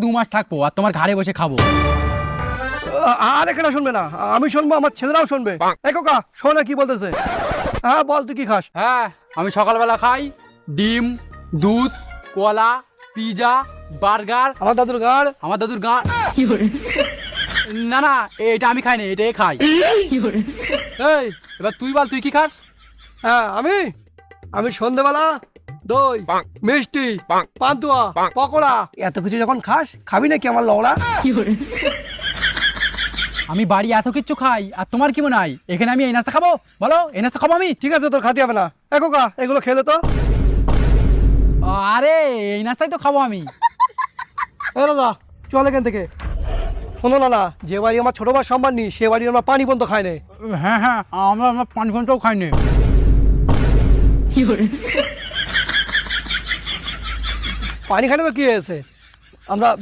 দু মাস থাকব আর তোমার ঘাড়ে বসে খাব। আর এখানে শুনবে না। আমি শুনব আমার ছেলেরাও শুনবে। এই কোকা শোন কি বলতেছে। হ্যাঁ বল তুই কি খাস? হ্যাঁ আমি সকালবেলা খাই ডিম দুধ কলা পিজা বার্গার। আমার দাদুর গাড়? আমার দাদুর গা না না এটা আমি খাই না এটাই খাই। এই এবার তুই বল তুই কি খাস? হ্যাঁ আমি? আমি সন্ধেবেলা দই মিষ্টি পান্তুয়া পকোড়া। এত কিছু যখন খাস খাবি নাকি আমার লওড়া? আমি বাড়ি এত কিচ্ছু খাই আর তোমার কি মনে হয়? এখানে আমি এই নাস্তা খাব? বলো এই নাস্তা খাব আমি? ঠিক আছে তোর খাতে হবে না। এ কোকা এগুলো খেলে তো। আরে এই নাস্তাই তো খাব আমি। এ দাদা চল এখান থেকে। শোনো না না যে বাড়ি আমার ছোট ভাই সম্মান নি সে বাড়ি আমরা পানি পর্যন্ত খাই না। হ্যাঁ হ্যাঁ আমরা আমরা পানি ঘন্টাও খাইনি পানি খাই না তো কী হয়েছে? আমরা